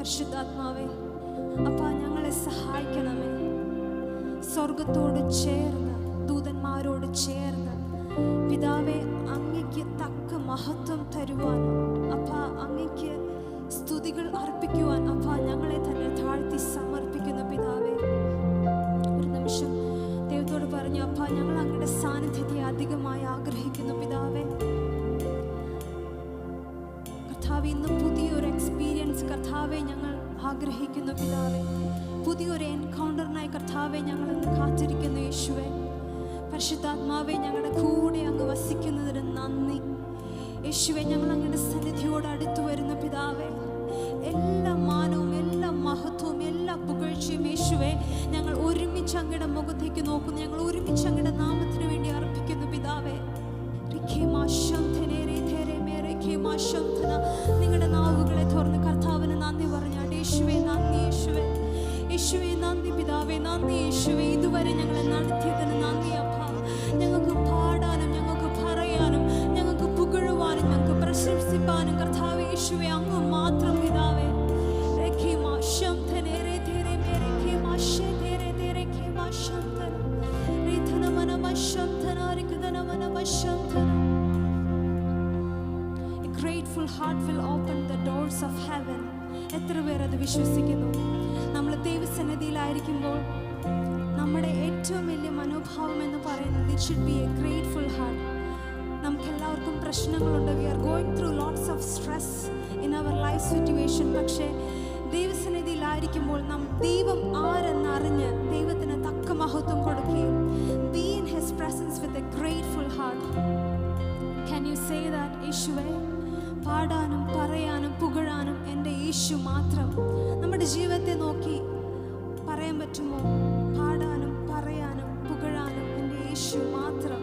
പരിശുദ്ധാത്മാവേ അപ്പ ഞങ്ങളെ സഹായിക്കണമേ. സ്വർഗത്തോട് ചേർന്ന് ദൂതന്മാരോട് ചേർന്ന് പിതാവെ അങ്ങയ്ക്ക് തക്ക മഹത്വം തരുവാൻ അപ്പ അങ്ങയ്ക്ക് സ്തുതികൾ അർപ്പിക്കുവാൻ അപ്പ ഞങ്ങളെ തന്നെ താഴ്ത്തി സമർപ്പിക്കുന്ന പിതാവേ. ഒരു നിമിഷം ദൈവത്തോട് പറഞ്ഞു അപ്പ ഞങ്ങൾ അങ്ങയുടെ സാന്നിധ്യത്തെ അധികമായി ആഗ്രഹിക്കുന്നു പിതാവേ. കർത്താവ് ഇന്ന് പുതിയൊരു കർത്താവെ ഞങ്ങൾ ആഗ്രഹിക്കുന്നു പിതാവെ. പുതിയൊരു എൻകൗണ്ടറിനായി കർത്താവെ ഞങ്ങൾ ഇന്ന് കാത്തിരിക്കുന്നു യേശുവെ. പരിശുദ്ധാത്മാവെ ഞങ്ങളുടെ കൂടെ അങ്ങ് വസിക്കുന്നതിന് നന്ദി. യേശുവെ ഞങ്ങൾ അങ്ങയുടെ സന്നിധിയോട് അടുത്തു വരുന്ന പിതാവെ. എല്ലാ മാനവും എല്ലാ മഹത്വവും എല്ലാ പുകഴ്ചയും യേശുവെ ഞങ്ങൾ ഒരുമിച്ച് അങ്ങയുടെ മുഖത്തേക്ക് നോക്കുന്നു. ഞങ്ങൾ ഒരുമിച്ച് അങ്ങയുടെ നാമത്തിന് വേണ്ടി അർപ്പിക്കുന്നു പിതാവേ. നിങ്ങളുടെ നാവുകളെ നന്ദി യേശുവെ. ഇതുവരെ ഞങ്ങളെ നടത്തിയതിന് നന്ദി അപ്പ. ഞങ്ങൾക്ക് പാടാനും ഞങ്ങൾക്ക് പറയാനും ഞങ്ങൾക്ക് പുകഴുവാനും ഞങ്ങൾക്ക് പ്രശംസിപ്പാനും കർത്താവ് യേശുവെ അങ്ങ് മാത്രം പിതാവേ. grateful heart will open the doors of heaven. എത്ര പേർ അത് വിശ്വസിക്കുന്നു? നമ്മൾ ദൈവസന്നിധിയിലായിരിക്കുമ്പോൾ നമ്മുടെ ഏറ്റവും വലിയ മനോഭാവം എന്ന് പറയുന്നത് it should be a grateful heart നമുക്ക് എല്ലാവർക്കും പ്രശ്നങ്ങളുണ്ട്. We are going through lots of stress in our life situation പക്ഷേ ദൈവസന്നിധിയിലായിരിക്കുമ്പോൾ നാം ദൈവം ആരെന്നറിഞ്ഞ് ദൈവത്തിന് തക്ക മഹത്വം കൊടുക്കുകയും be in his presence with a grateful heart can you say that യേശുവെ? പാടാനും പറയാനും പുകഴാനും എന്റെ യേശു മാത്രം. നമ്മുടെ ജീവിതത്തെ നോക്കി പറയാൻ പറ്റുമോ? പാടാനും പറയാനും പുകഴാനും എന്റെ യേശു മാത്രം